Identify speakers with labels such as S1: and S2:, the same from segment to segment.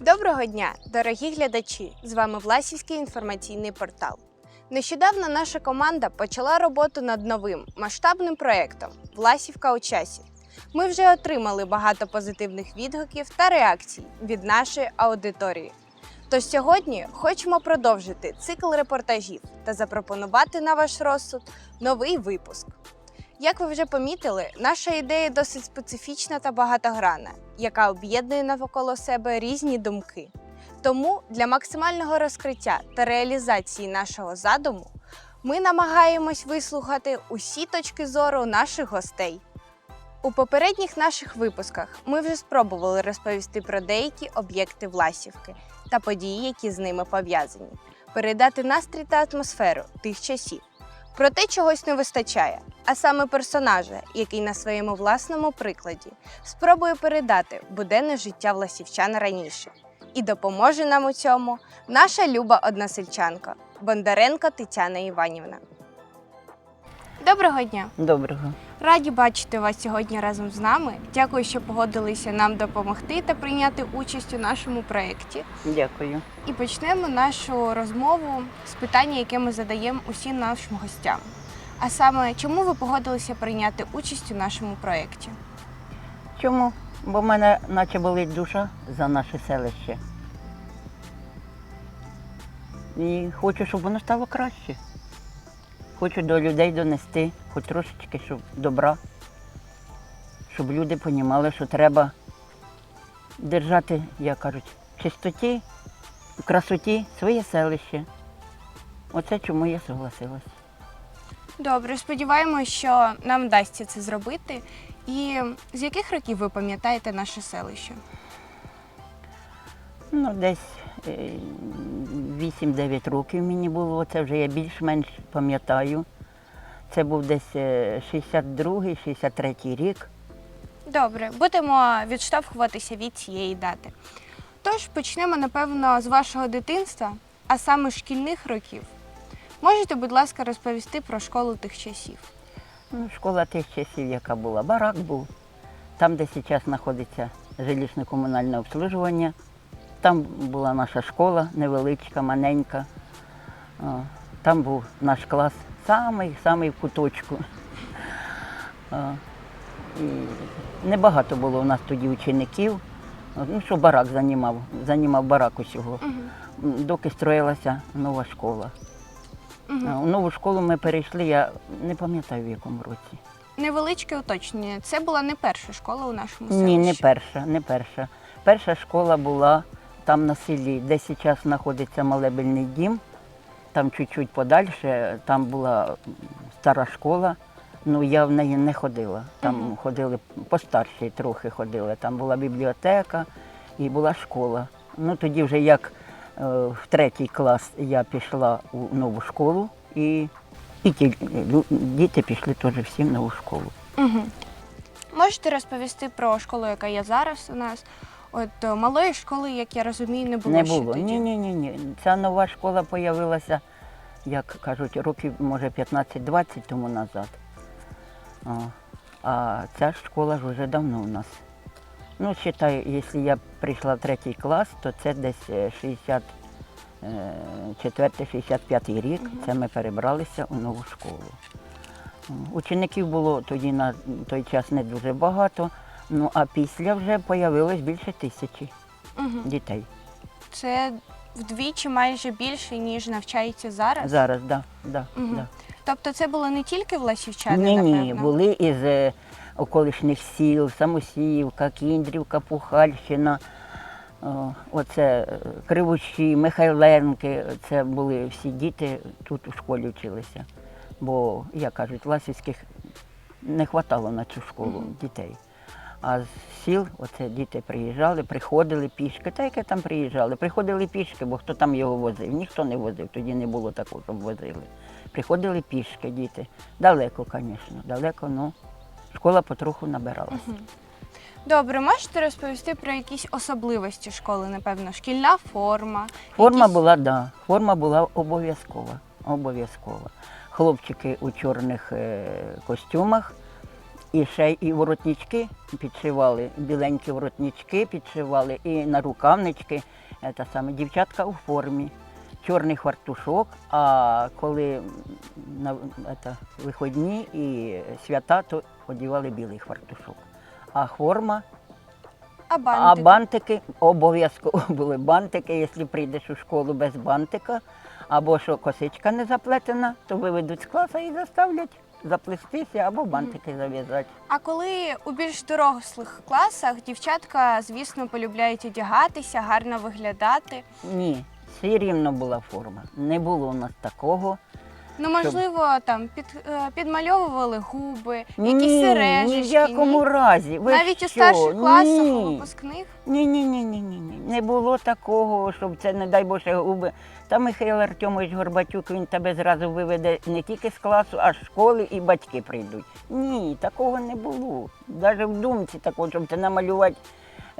S1: Доброго дня, дорогі глядачі! З вами Власівський інформаційний портал. Нещодавно наша команда почала роботу над новим масштабним проєктом Власівка у часі. Ми вже отримали багато позитивних відгуків та реакцій від нашої аудиторії. Тож сьогодні хочемо продовжити цикл репортажів та запропонувати на ваш розсуд новий випуск. Як ви вже помітили, наша ідея досить специфічна та багатогранна, яка об'єднує навколо себе різні думки. Тому для максимального розкриття та реалізації нашого задуму ми намагаємось вислухати усі точки зору наших гостей. У попередніх наших випусках ми вже спробували розповісти про деякі об'єкти Власівки та події, які з ними пов'язані, передати настрій та атмосферу тих часів. Проте чогось не вистачає, а саме персонажа, який на своєму власному прикладі спробує передати буденне життя власівчан раніше. І допоможе нам у цьому наша люба односельчанка Бондаренко Тетяна Іванівна. Доброго дня!
S2: Доброго.
S1: Раді бачити вас сьогодні разом з нами. Дякую, що погодилися нам допомогти та прийняти участь у нашому проєкті.
S2: Дякую.
S1: І почнемо нашу розмову з питання, яке ми задаємо усім нашим гостям. А саме, чому ви погодилися прийняти участь у нашому проєкті?
S2: Чому? Бо в мене наче болить душа за наше селище. І хочу, щоб воно стало краще. Хочу до людей донести хоч трошечки, щоб добра, щоб люди розуміли, що треба держати, як кажуть, в чистоті, в красоті своє селище. Оце чому я согласилась.
S1: Добре, сподіваємося, що нам вдасться це зробити. І з яких років ви пам'ятаєте наше селище?
S2: Ну, десь 8-9 років мені було, це вже я більш-менш пам'ятаю. Це був десь е, 62-63 рік.
S1: Добре, будемо відштовхуватися від цієї дати. Тож почнемо, напевно, з вашого дитинства, а саме шкільних років. Можете, будь ласка, розповісти про школу тих часів?
S2: Ну, школа тих часів, яка була, барак був. Там, де зараз знаходиться жилищно-комунальне обслуговування. Там була наша школа невеличка, маленька. Там був наш клас, самий самий в куточку. І небагато було у нас тоді учеників. Ну, що барак займав, займав барак усього. М, Доки строїлася нова школа. А, У нову школу ми перейшли, я не пам'ятаю в якому році.
S1: Невеличке уточнення. Це була не перша школа у нашому селищі.
S2: Ні, не перша, не перша. Перша школа була там на селі, де зараз знаходиться молебельний дім. Там чуть-чуть подальше, там була стара школа. Ну я в неї не ходила. Там
S1: Мгм.
S2: ходили постарші трохи ходили. Там була бібліотека і була школа. Ну тоді вже як е, в третій клас я пішла у нову школу і, і ті, діти пішли теж всі в нову школу.
S1: Угу. Можете розповісти про школу, яка є зараз у нас? От е, малої школи, як я розумію, не було.
S2: Не було. Ні, ні, ні, ні. Ця нова школа з'явилася, як кажуть, років, може, 15-20 тому назад. О, А ця школа ж вже давно у нас. Ну, вважаю, якщо я прийшла в третій клас, то це десь е, 64-65 рік. Це ми перебралися у нову школу. Учеників було тоді на той час не дуже багато, ну а після вже з'явилось більше тисячі
S1: Угу.
S2: дітей.
S1: Це вдвічі майже більше, ніж навчається зараз.
S2: Зараз, так. Да, да,
S1: Мгм.
S2: да.
S1: Тобто це було не тільки власівчани,
S2: Ні, ні, були із е, околишніх сіл, Самосіївка, Кіндрівка, Пухальщина, о, оце е, Кривущі, Михайленки. Це були всі діти тут у школі вчилися. Бо, як кажуть, Ласівських не вистачало на цю школу дітей. А з сіл оце діти приїжджали, приходили пішки, та яке там приїжджали. Приходили пішки, бо хто там його возив? Ніхто не возив, тоді не було такого, щоб возили. Приходили пішки діти. Далеко, звісно, далеко, ну школа потроху набиралася.
S1: Добре, можете розповісти про якісь особливості школи, напевно, шкільна форма.
S2: Форма
S1: якісь-
S2: була, да, форма була обов'язкова. Обов'язкова. Хлопчики у чорних е, костюмах, і ще і воротнички підшивали, біленькі воротнички підшивали, і на рукавнички. е, Та саме дівчатка у формі. Чорний хвартушок, а коли на это, виходні і свята, то одягали білий хвартушок. А форма
S1: А
S2: а
S1: бантики?
S2: бантики обов'язково були бантики. Якщо прийдеш у школу без бантика, або що косичка не заплетена, то виведуть з класу і заставлять заплестися або бантики зав'язати.
S1: А коли у більш дорослих класах дівчатка, звісно, полюбляють одягатися, гарно виглядати.
S2: Ні, все рівно була форма. Не було у нас такого.
S1: Ну, можливо, там під, е, підмальовували губи, якісь
S2: ні,
S1: сережечки.
S2: ні в якому
S1: ні?
S2: разі. Ви
S1: Навіть
S2: що?
S1: у старших класах, у
S2: Ні.
S1: випускних.
S2: Ні, ні, ні, ні, ні, ні. Не було такого, щоб це, не дай Боже, губи. Та Михайло Артемович Горбатюк, він тебе зразу виведе не тільки з класу, а з школи і батьки прийдуть. Ні, такого не було. Навіть в думці такого, щоб це намалювати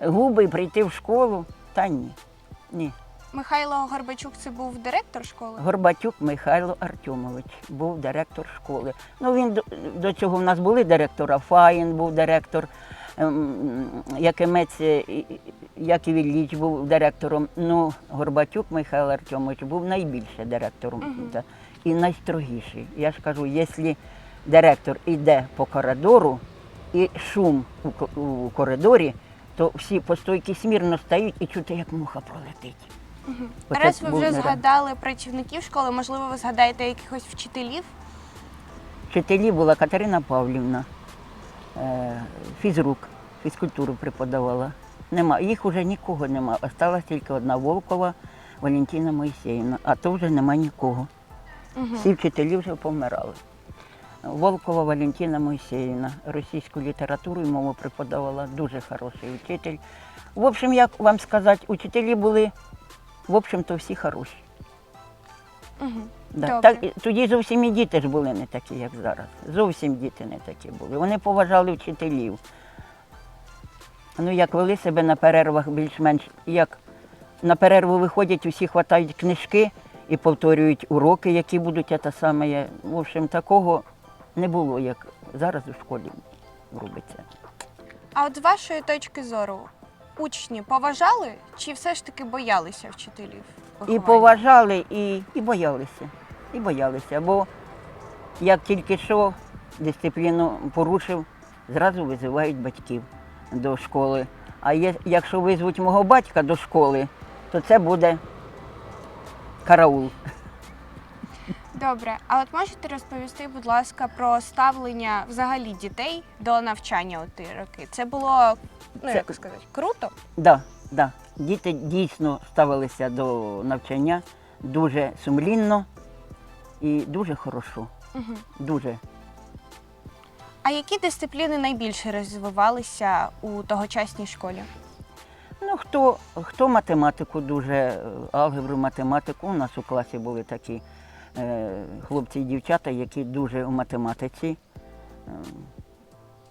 S2: губи і прийти в школу. Та ні. Ні.
S1: Михайло Горбачук це був директор школи.
S2: Горбатюк Михайло Артемович був директор школи. Ну він до, цього в нас були директора. Фаїн був директор, ем, Якимець е, і- і- Ілліч був директором. Ну, Горбатюк Михайло Артемович був найбільше директором та- і найстрогіший. Я ж кажу, якщо директор йде по коридору і шум у, коридорі, то всі по стойки смірно стають і чути, як муха пролетить. Оце
S1: Раз ви вже згадали працівників школи, можливо, ви згадаєте якихось вчителів.
S2: Вчителі була Катерина Павлівна, е, фізрук, фізкультуру преподавала. Нема, їх вже нікого нема. Осталась тільки одна Волкова Валентина Моїсеївна, а то вже нема нікого.
S1: Мгм.
S2: Всі вчителі вже помирали. Волкова Валентина Моїсеївна, російську літературу і мову преподавала, дуже хороший вчитель. В общем, як вам сказати, учителі були, в общем-то, всі хороші.
S1: Мгм.
S2: Да. Так, тоді зовсім і діти ж були не такі, як зараз. Зовсім діти не такі були. Вони поважали вчителів. Ну, як вели себе на перервах більш-менш, як на перерву виходять, усі хватають книжки і повторюють уроки, які будуть те саме. В общем, такого не було, як зараз у школі робиться.
S1: А от з вашої точки зору, учні поважали чи все ж таки боялися вчителів?
S2: І
S1: виховання?
S2: поважали, і, і боялися. І боялися. Бо як тільки що дисципліну порушив, зразу визивають батьків до школи. А є, якщо визвуть мого батька до школи, то це буде караул.
S1: Добре, а от можете розповісти, будь ласка, про ставлення взагалі дітей до навчання у ті роки? Це було, ну
S2: Це-
S1: як сказати, круто?
S2: Да, да. Діти дійсно ставилися до навчання дуже сумлінно і дуже хорошо.
S1: Угу.
S2: Дуже.
S1: А які дисципліни найбільше розвивалися у тогочасній школі?
S2: Ну, хто, хто математику дуже, е, алгебру, математику. У нас у класі були такі е, хлопці і дівчата, які дуже у математиці е,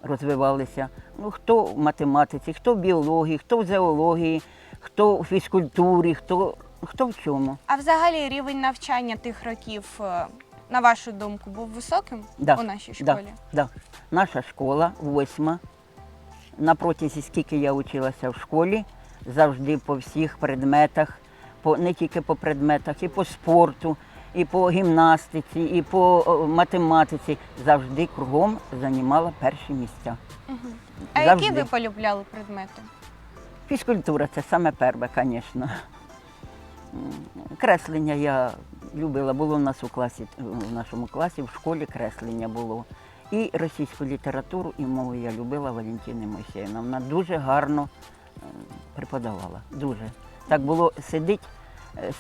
S2: розвивалися. Ну, хто в математиці, хто в біології, хто в зоології, хто в фізкультурі, хто, хто в чому.
S1: А взагалі рівень навчання тих років, е, на вашу думку, був високим
S2: Да,
S1: у нашій
S2: Да,
S1: школі?
S2: да. Наша школа восьма. На протязі скільки я училася в школі, завжди по всіх предметах, по, не тільки по предметах, і по спорту, і по гімнастиці, і по математиці, завжди кругом займала перші місця.
S1: Мгм. А
S2: Завжди.
S1: які ви полюбляли предмети?
S2: Фізкультура це саме перше, звісно. Креслення я любила, було в нас у класі, в нашому класі, в школі креслення було. І російську літературу і мову я любила Валентина Мойсеївна. Вона дуже гарно е, преподавала. Дуже. Так було сидить, е,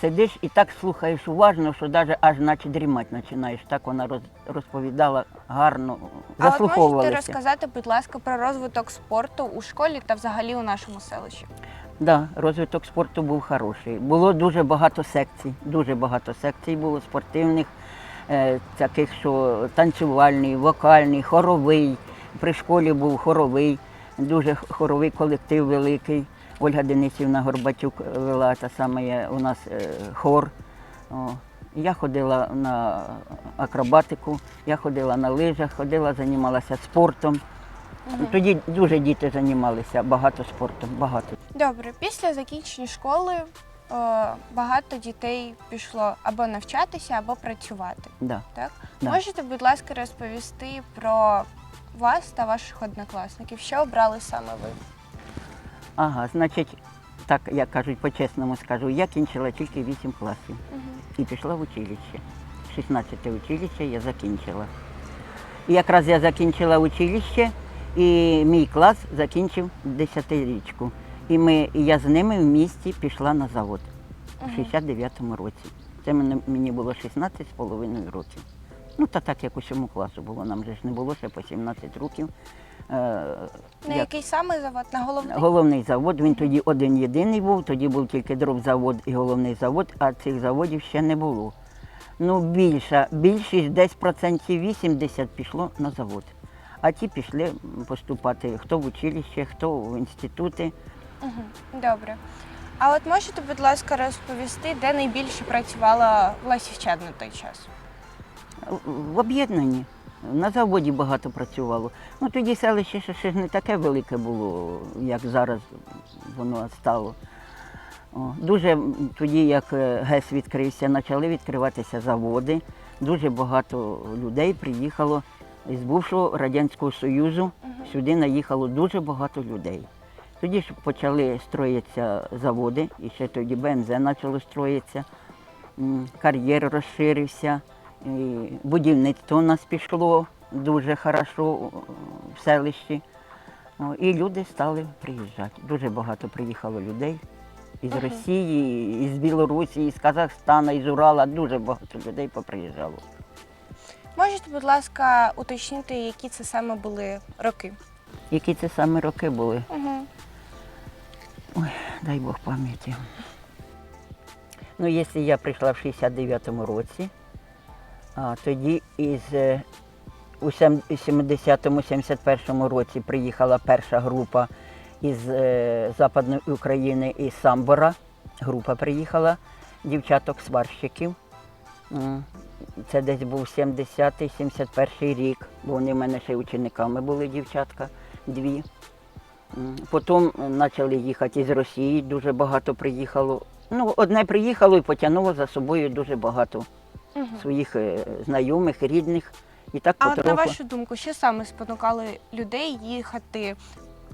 S2: сидиш і так слухаєш уважно, що навіть аж наче дрімати починаєш. Так вона роз- розповідала гарно,
S1: А от можете розказати, будь ласка, про розвиток спорту у школі та взагалі у нашому селищі?
S2: Да, розвиток спорту був хороший. Було дуже багато секцій. Дуже багато секцій було спортивних, е, таких, що танцювальний, вокальний, хоровий. При школі був хоровий. дуже хоровий колектив великий. Ольга Денисівна Горбатюк вела та саме у нас е, хор. Я ходила на акробатику, я ходила на лижах, ходила, займалася спортом. Тоді дуже діти займалися багато спортом, багато.
S1: Добре, після закінчення школи е, багато дітей пішло або навчатися, або працювати.
S2: Да.
S1: Так?
S2: Да.
S1: Можете, будь ласка, розповісти про вас та ваших однокласників, що обрали саме ви?
S2: Ага, значить, так як кажуть, по-чесному скажу, я кінчила тільки 8 класів і пішла в училище. 16 училище я закінчила. І якраз я закінчила училище, і мій клас закінчив 10-річку. І ми, і я з ними в місті пішла на завод у 69-му році. Це мені було 16 з половиною років. Ну, та так як усьому класу було, нам же ж не було ще по 17 років. Е,
S1: На
S2: як-
S1: який саме завод? На головний?
S2: Головний завод, він тоді один єдиний був, тоді був тільки дровзавод і головний завод, а цих заводів ще не було. Ну, більша, більшість, десь процентів 80 пішло на завод. А ті пішли поступати хто в училище, хто в інститути.
S1: Добре. А от можете, будь ласка, розповісти, де найбільше працювала власівчан на той час?
S2: В об'єднанні. На заводі багато працювало. Ну тоді селище ще, ще не таке велике було, як зараз воно стало. О, дуже тоді, як е, ГЕС відкрився, почали відкриватися заводи. Дуже багато людей приїхало з бувшого Радянського Союзу. Сюди наїхало дуже багато людей. Тоді ж почали строїтися заводи, і ще тоді БНЗ почало строїтися, кар'єр розширився, і будівництво у нас пішло дуже хорошо в селищі. І люди стали приїжджати. Дуже багато приїхало людей із Росії, із Білорусі, із Казахстана, із Урала. Дуже багато людей поприїжджало.
S1: Можете, будь ласка, уточнити, які це саме були роки?
S2: Які це саме роки були?
S1: Угу.
S2: Дай Бог пам'яті. Ну, якщо я прийшла в 69-му році, а тоді із е, у 70-71 році приїхала перша група із е, Западної України із Самбора. Група приїхала дівчаток-сварщиків. Це десь був 70-71 рік, бо вони в мене ще учениками були дівчатка дві. Потім почали їхати із Росії, дуже багато приїхало. Ну, одне приїхало і потягнуло за собою дуже багато
S1: Угу.
S2: своїх е, знайомих, рідних. І так
S1: А от на вашу думку, що саме спонукали людей їхати,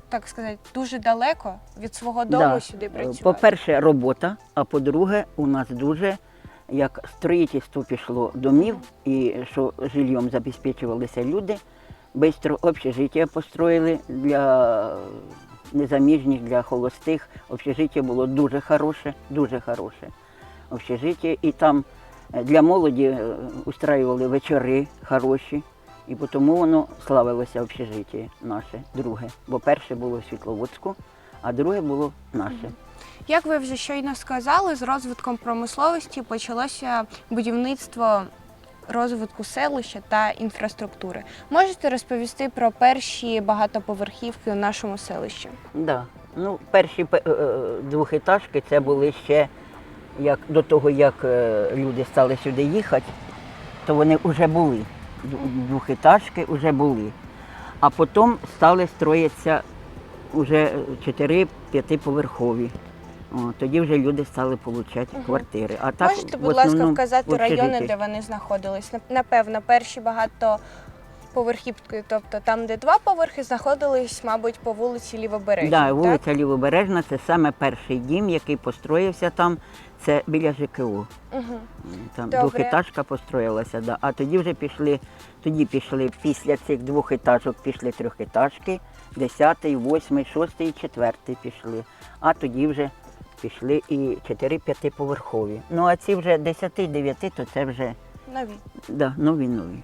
S1: так сказати, дуже далеко від свого дому
S2: Да.
S1: сюди
S2: Е,
S1: працювати?
S2: По-перше, робота, а по-друге, у нас дуже як строїтельство пішло домів, і що жильйом забезпечувалися люди. Бистро общежиття построїли для незаміжніх, для холостих. Общежиття було дуже хороше, дуже хороше общежиття. І там для молоді е, устраювали вечори хороші. І тому воно славилося общежиття наше, друге. Бо перше було в Світловодську, а друге було наше.
S1: Як ви вже щойно сказали, з розвитком промисловості почалося будівництво розвитку селища та інфраструктури. Можете розповісти про перші багатоповерхівки у нашому селищі?
S2: Да. Ну, перші пе- е, е, двохетажки це були ще як до того, як е, люди стали сюди їхати, то вони вже були. Двохетажки вже були. А потім стали строїтися вже 4-5-поверхові. О, тоді вже люди стали отримати
S1: Мгм.
S2: квартири. А так,
S1: Можете, будь ласка, вказати райони, де вони знаходились? Напевно, перші багатоповерхівки, тобто там, де два поверхи, знаходились, мабуть, по вулиці Лівобережній.
S2: Да,
S1: так?
S2: вулиця Лівобережна це саме перший дім, який построївся там, це біля ЖКУ.
S1: Угу.
S2: Там
S1: Добре.
S2: двохетажка построїлася, да. а тоді вже пішли, тоді пішли після цих двох етажок пішли трьохетажки, 10, 8, 6 і 4 пішли. А тоді вже пішли і 4-5 поверхові. Ну а ці вже 10, 9, то це вже
S1: Нові.
S2: да, нові нові.